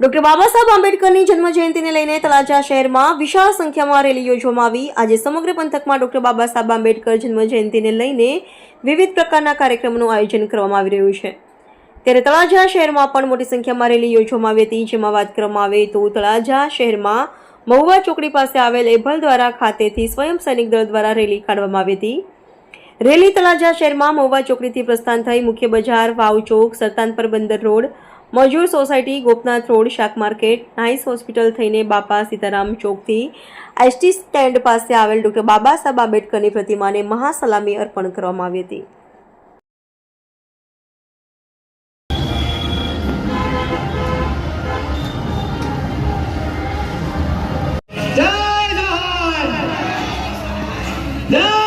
Doctor Baba Saheb આંબેડકરની જન્મજયંતિને લઈને તળાજા શહેરમાં વિશાળ સંખ્યામાં રેલી યોજવામાં આવી. આજે સમગ્ર પંથકમાં ડોક્ટર બાબા સાહેબ આંબેડકર જન્મજયંતિને લઈને વિવિધ પ્રકારના કાર્યક્રમોનું આયોજન કરવામાં આવી રહ્યું છે. ત્યારે તળાજા શહેરમાં પણ મોટી સંખ્યામાં રેલી યોજવામાં આવી હતી. જેમાં વાત કરવામાં આવે તો તળાજા શહેરમાં મહુવા ચોકડી પાસે આવેલ એભલ દ્વારા ખાતેથી સ્વયં સૈનિક દળ દ્વારા રેલી કાઢવામાં આવી હતી. રેલી તળાજા શહેરમાં મોવા ચોકડીથી પ્રસ્થાન થઈ મુખ્ય બજાર, વાવ ચોક Sartanpar Bandar road, Majur society, Gopnath road, શાક માર્કેટ, નાઇસ હોસ્પિટલ થઈને બાપા સીતારામ ચોકથી એસટી સ્ટેન્ડ પાસે આવેલ ડૉક્ટર બાબા સાહેબ આંબેડકરની પ્રતિમાને મહાસલામી અર્પણ કરવામાં આવી હતી. જય